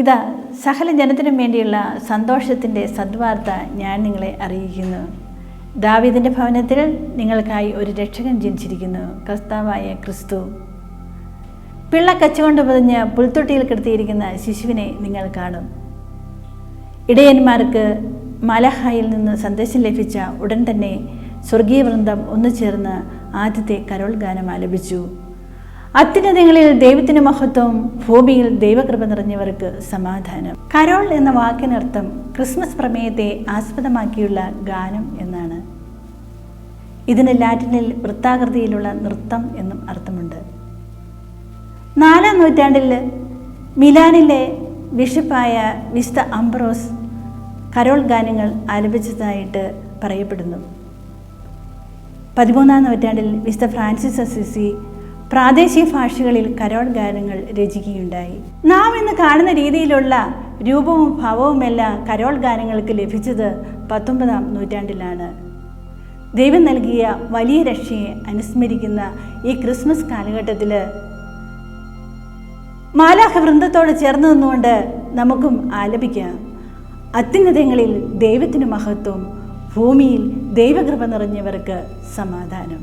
ഇതാ സകല ജനത്തിനും വേണ്ടിയുള്ള സന്തോഷത്തിന്റെ സദ്വാർത്ത ഞാൻ നിങ്ങളെ അറിയിക്കുന്നു. ദാവീദിന്റെ ഭവനത്തിൽ നിങ്ങൾക്കായി ഒരു രക്ഷകൻ ജനിച്ചിരിക്കുന്നു കർത്താവായ ക്രിസ്തു. പിള്ള കച്ചുകൊണ്ട് പൊതിഞ്ഞ് പുൽത്തൊട്ടിയിൽ കിടത്തിയിരിക്കുന്ന ശിശുവിനെ നിങ്ങൾ കാണും. ഇടയന്മാർക്ക് മലഹായിൽ നിന്ന് സന്ദേശം ലഭിച്ച ഉടൻ തന്നെ സ്വർഗീയ വൃന്ദം ഒന്നു ചേർന്ന് ആദ്യത്തെ കരോൾ ഗാനം ആലപിച്ചു. അത്യുന്നതങ്ങളിൽ ദൈവത്തിന് മഹത്വം ഭൂമിയിൽ ദൈവകൃപ നിറഞ്ഞവർക്ക് സമാധാനം. കരോൾ എന്ന വാക്കിനർത്ഥം ക്രിസ്മസ് പ്രമേയത്തെ ആസ്പദമാക്കിയുള്ള ഗാനം എന്നാണ്. ഇതിന് ലാറ്റിനിൽ വൃത്താകൃതിയിലുള്ള നൃത്തം എന്നും അർത്ഥമുണ്ട്. നാലാം നൂറ്റാണ്ടിൽ മിലാനിലെ ബിഷപ്പായ വിശുദ്ധ അംബ്രോസ് കരോൾ ഗാനങ്ങൾ ആലപിച്ചതായിട്ട് പറയപ്പെടുന്നു. പതിമൂന്നാം നൂറ്റാണ്ടിൽ വിശുദ്ധ ഫ്രാൻസിസ് അസിസി പ്രാദേശിക ഭാഷകളിൽ കരോൾ ഗാനങ്ങൾ രചിക്കുകയുണ്ടായി. നാം ഇന്ന് കാണുന്ന രീതിയിലുള്ള രൂപവും ഭാവവുമെല്ലാം കരോൾ ഗാനങ്ങൾക്ക് ലഭിച്ചത് പത്തൊമ്പതാം നൂറ്റാണ്ടിലാണ്. ദൈവം നൽകിയ വലിയ രക്ഷയെ അനുസ്മരിക്കുന്ന ഈ ക്രിസ്മസ് കാലഘട്ടത്തിൽ മാലാഹ വൃന്ദത്തോട് ചേർന്ന് നിന്നുകൊണ്ട് നമുക്കും ആലപിക്കാം. അത്യുന്നതങ്ങളിൽ ദൈവത്തിന് മഹത്വം ഭൂമിയിൽ ദൈവകൃപ നിറഞ്ഞവർക്ക് സമാധാനം.